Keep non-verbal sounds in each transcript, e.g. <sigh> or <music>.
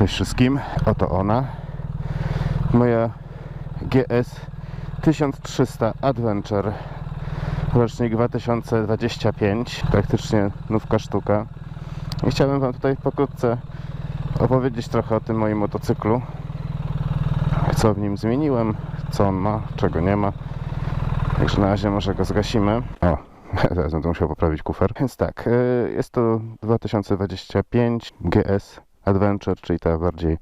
Cześć wszystkim, oto ona. Moja GS 1300 Adventure. Rocznik 2025, praktycznie nówka sztuka. I chciałbym Wam tutaj pokrótce opowiedzieć trochę o tym moim motocyklu. Co w nim zmieniłem, co on ma, czego nie ma. Także na razie może go zgasimy. O, <laughs> zaraz będę musiał poprawić kufer. Więc tak, y, jest to 2025 GS Adventure, czyli ta bardziej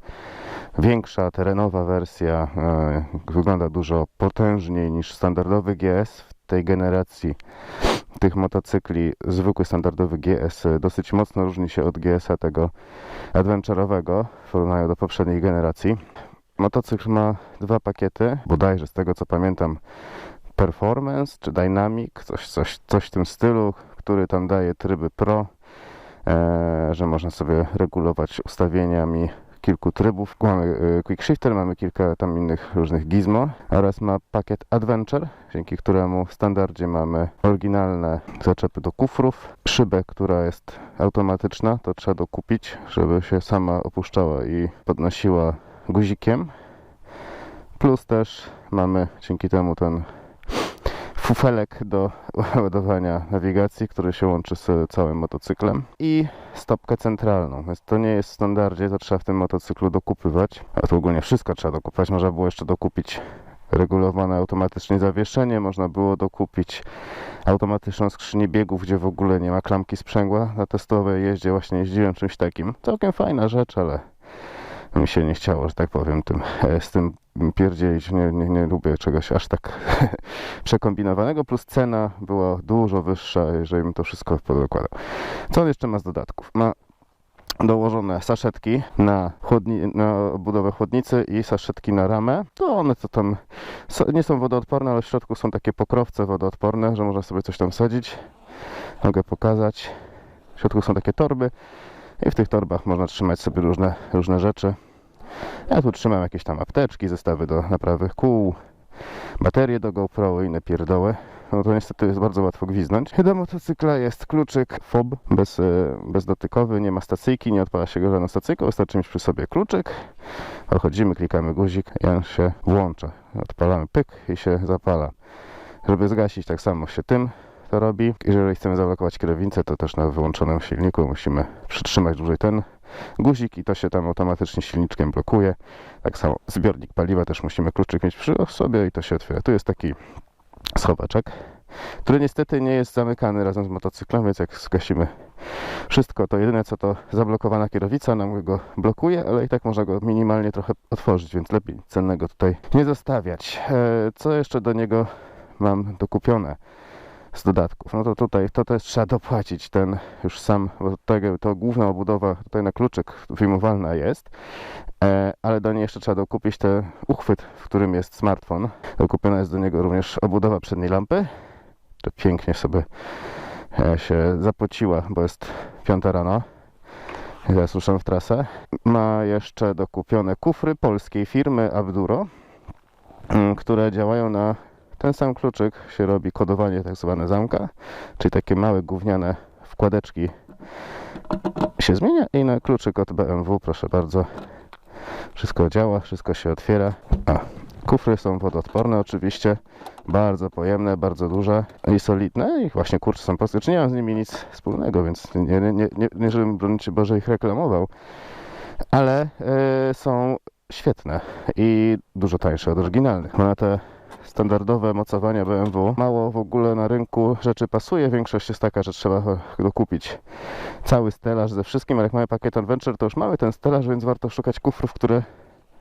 większa, terenowa wersja. e, Wygląda dużo potężniej niż standardowy GS w tej generacji tych motocykli. Zwykły standardowy GS e, dosyć mocno różni się od GS-a tego adventure'owego w porównaniu do poprzedniej generacji. Motocykl ma dwa pakiety, bodajże z tego co pamiętam Performance czy Dynamic, coś, coś, coś w tym stylu, który tam daje tryby Pro że można sobie regulować ustawieniami kilku trybów. Mamy e, Quick Shifter, mamy kilka tam innych różnych gizmo oraz ma pakiet Adventure, dzięki któremu w standardzie mamy oryginalne zaczepy do kufrów, szybę, która jest automatyczna, to trzeba dokupić, żeby się sama opuszczała i podnosiła guzikiem. Plus też mamy dzięki temu ten fufelek do <laughs> ładowania nawigacji, który się łączy z całym motocyklem i stopkę centralną. Więc to nie jest w standardzie, to trzeba w tym motocyklu dokupywać. A tu ogólnie wszystko trzeba dokupować. Można było jeszcze dokupić regulowane automatycznie zawieszenie, można było dokupić automatyczną skrzynię biegów, gdzie w ogóle nie ma klamki sprzęgła. Na testowej jeździe właśnie jeździłem czymś takim. Całkiem fajna rzecz, ale mi się nie chciało, że tak powiem, tym, e, z tym pierdzielić. Nie, nie, nie lubię czegoś aż tak <laughs> przekombinowanego, plus cena była dużo wyższa, jeżeli bym to wszystko podokładał. Co on jeszcze ma z dodatków? Ma dołożone saszetki na, chłodni, na budowę chłodnicy i saszetki na ramę. To one to tam nie są wodoodporne, ale w środku są takie pokrowce wodoodporne, że można sobie coś tam wsadzić. Mogę pokazać. W środku są takie torby i w tych torbach można trzymać sobie różne, różne rzeczy. Ja tu trzymam jakieś tam apteczki, zestawy do naprawy kół, baterie do GoPro i inne pierdoły. No to niestety jest bardzo łatwo gwiznąć. Do motocykla jest kluczyk FOB bez, e, bezdotykowy, nie ma stacyjki, nie odpala się go żadną stacyjką, wystarczy mieć przy sobie kluczyk. Dochodzimy, klikamy guzik i on się włącza. Odpalamy pyk i się zapala. Żeby zgasić tak samo się tym to robi. Jeżeli chcemy zablokować kierownicę, to też na wyłączonym silniku musimy przytrzymać dłużej ten guzik i to się tam automatycznie silniczkiem blokuje. Tak samo zbiornik paliwa też musimy kluczyk mieć przy sobie i to się otwiera. Tu jest taki schowaczek, który niestety nie jest zamykany razem z motocyklem, więc jak zgasimy wszystko, to jedyne co to zablokowana kierownica nam go blokuje, ale i tak można go minimalnie trochę otworzyć, więc lepiej cennego tutaj nie zostawiać. E, Co jeszcze do niego mam dokupione? Z dodatków. No to tutaj to też trzeba dopłacić ten już sam, bo tego, to główna obudowa tutaj na kluczyk wyjmowalna jest, e, ale do niej jeszcze trzeba dokupić ten uchwyt, w którym jest smartfon. Dokupiona jest do niego również obudowa przedniej lampy. To pięknie sobie e, się zapociła, bo jest piąta rano. Teraz ruszam w trasę. Ma jeszcze dokupione kufry polskiej firmy Abduro, które działają na ten sam kluczyk się robi kodowanie tak zwane zamka, czyli takie małe gówniane wkładeczki się zmienia i na kluczyk od BMW, proszę bardzo, wszystko działa, wszystko się otwiera. A, kufry są wodoodporne oczywiście, bardzo pojemne, bardzo duże i solidne i właśnie kurczę są polskie, czy nie mam z nimi nic wspólnego, więc nie, nie, nie, nie, nie żebym broń Boże ich reklamował, ale e, są świetne i dużo tańsze od oryginalnych. Na te standardowe mocowania BMW. Mało w ogóle na rynku rzeczy pasuje. Większość jest taka, że trzeba dokupić cały stelaż ze wszystkim, ale jak mamy pakiet Adventure, to już mamy ten stelaż, więc warto szukać kufrów, które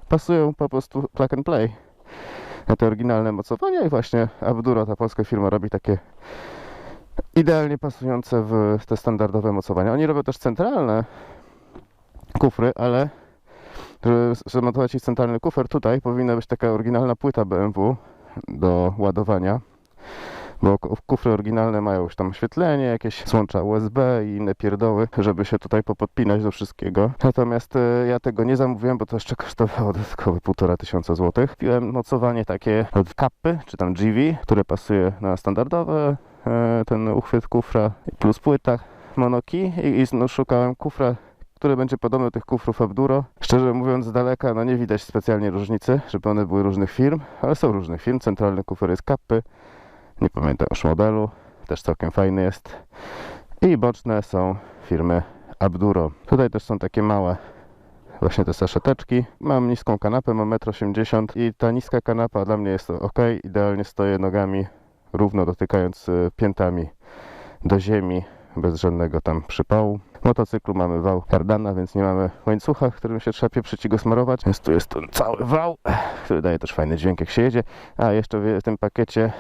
pasują po prostu plug and play na te oryginalne mocowania i właśnie Abduro, ta polska firma, robi takie idealnie pasujące w te standardowe mocowania. Oni robią też centralne kufry, ale żeby zamontować ich centralny kufer, tutaj powinna być taka oryginalna płyta BMW do ładowania, bo ku- kufry oryginalne mają już tam oświetlenie, jakieś złącza USB i inne pierdoły, żeby się tutaj popodpinać do wszystkiego. Natomiast e, ja tego nie zamówiłem, bo to jeszcze kosztowało dodatkowe półtora tysiąca złotych. Kupiłem mocowanie takie od Kappy, czy tam GV, które pasuje na standardowe, e, ten uchwyt kufra plus płyta monoki i, i no, szukałem kufra który będzie podobny do tych kufrów Abduro. Szczerze mówiąc, z daleka no nie widać specjalnie różnicy, żeby one były różnych firm, ale są różnych firm. Centralny kufer jest Kappy, nie pamiętam już modelu, też całkiem fajny jest. I boczne są firmy Abduro. Tutaj też są takie małe właśnie te saszeteczki. Mam niską kanapę, mam 1,80 m i ta niska kanapa dla mnie jest ok. Idealnie stoję nogami równo dotykając y, piętami do ziemi, bez żadnego tam przypału. W motocyklu mamy wał kardana, więc nie mamy łańcucha, którym się trzeba pieprzyć i go smarować. Więc tu jest ten cały wał, który daje też fajny dźwięk jak się jedzie. A jeszcze w tym pakiecie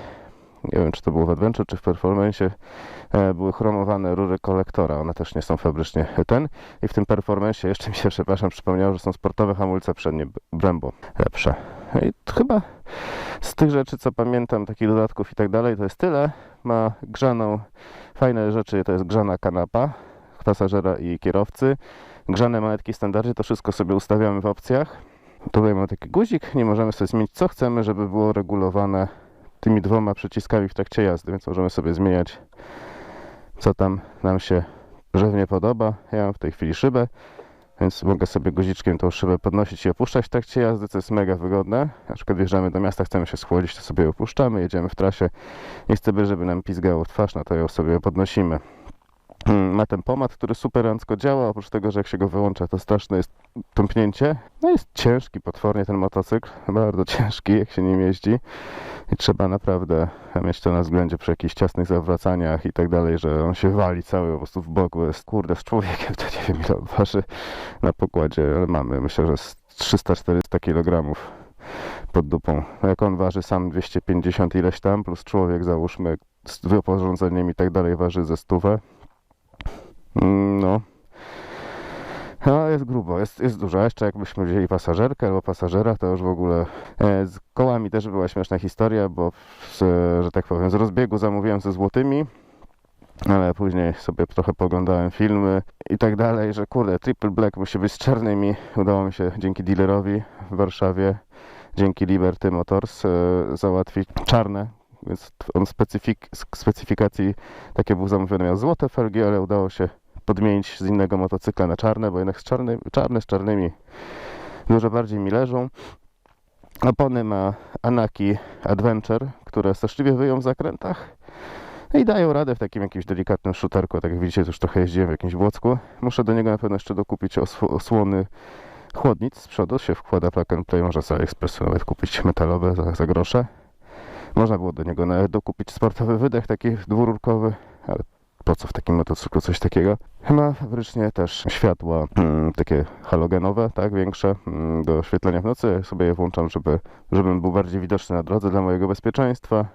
nie wiem czy to było w Adventure czy w Performance, e, były chromowane rury kolektora, one też nie są fabrycznie ten. I w tym Performance jeszcze <laughs> mi się, przepraszam, przypomniało, że są sportowe hamulce przednie Brembo lepsze. I t- chyba z tych rzeczy, co pamiętam, takich dodatków i tak dalej, to jest tyle. Ma grzaną, fajne rzeczy, to jest grzana kanapa pasażera i kierowcy. Grzane manetki w standardzie, to wszystko sobie ustawiamy w opcjach. Tutaj mamy taki guzik, nie możemy sobie zmienić co chcemy, żeby było regulowane tymi dwoma przyciskami w trakcie jazdy, więc możemy sobie zmieniać co tam nam się żywnie podoba. Ja mam w tej chwili szybę, więc mogę sobie guziczkiem tą szybę podnosić i opuszczać w trakcie jazdy, co jest mega wygodne. Na przykład wjeżdżamy do miasta, chcemy się schłodzić, to sobie opuszczamy, jedziemy w trasie. Nie chcemy, żeby nam pizgało w twarz, no to ją sobie podnosimy. Mm, Ma ten pomad, który superancko działa, oprócz tego, że jak się go wyłącza, to straszne jest tąpnięcie. No jest ciężki potwornie ten motocykl, <laughs> bardzo ciężki, jak się nim jeździ. I trzeba naprawdę mieć to na względzie przy jakichś ciasnych zawracaniach i tak dalej, że on się wali cały po prostu w bok, bo jest kurde z człowiekiem, to nie wiem ile waży na pokładzie, ale mamy, myślę, że z 300-400 kg pod dupą. Jak on waży sam 250 ileś tam, plus człowiek załóżmy z wyporządzeniem i tak dalej waży ze stówę. Mm, No. No, jest grubo, jest, jest dużo. Jeszcze jakbyśmy wzięli pasażerkę albo pasażera, to już w ogóle e, z kołami też była śmieszna historia, bo z, że tak powiem, z rozbiegu zamówiłem ze złotymi, ale później sobie trochę poglądałem filmy i tak dalej, że kurde, triple black musi być z czarnymi. Udało mi się dzięki dealerowi w Warszawie, dzięki Liberty Motors e, załatwić czarne, więc on specyfik, specyfikacji takie był zamówiony, miał złote felgi, ale udało się podmienić z innego motocykla na czarne, bo jednak z czarny, czarne z czarnymi dużo bardziej mi leżą. Opony ma Anaki Adventure, które straszliwie wyją w zakrętach i dają radę w takim jakimś delikatnym szuterku. Tak jak widzicie, już trochę jeździłem w jakimś Błocku. Muszę do niego na pewno jeszcze dokupić osł- osłony chłodnic z przodu. Się wkłada plug and play, można z AliExpressu nawet kupić metalowe za, za grosze. Można było do niego nawet dokupić sportowy wydech taki dwururkowy, ale po co w takim motocyklu coś takiego? Ma fabrycznie też światła mm, takie halogenowe, tak, większe mm, do oświetlenia w nocy. Ja sobie je włączam, żeby, żebym był bardziej widoczny na drodze dla mojego bezpieczeństwa.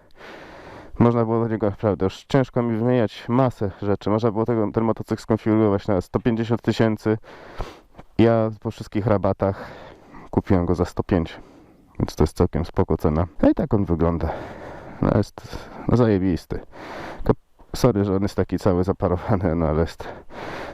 Można było do niego naprawdę już ciężko mi wymieniać masę rzeczy. Można było tego, ten motocykl skonfigurować na 150 tysięcy. Ja po wszystkich rabatach kupiłem go za 105, więc to jest całkiem spoko cena. No i tak on wygląda. No jest no zajebisty. Sorry, że on jest taki cały zaparowany, no ale jest,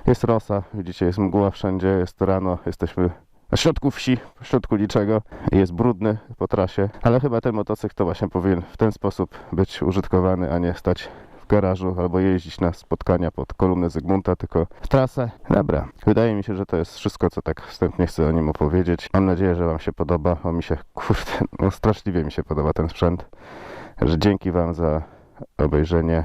jest rosa, widzicie, jest mgła wszędzie, jest rano, jesteśmy na środku wsi, w środku niczego, jest brudny po trasie, ale chyba ten motocykl to właśnie powinien w ten sposób być użytkowany, a nie stać w garażu albo jeździć na spotkania pod kolumnę Zygmunta, tylko w trasę. Dobra, wydaje mi się, że to jest wszystko, co tak wstępnie chcę o nim opowiedzieć. Mam nadzieję, że Wam się podoba, o mi się, kurde, no straszliwie mi się podoba ten sprzęt, że dzięki Wam za obejrzenie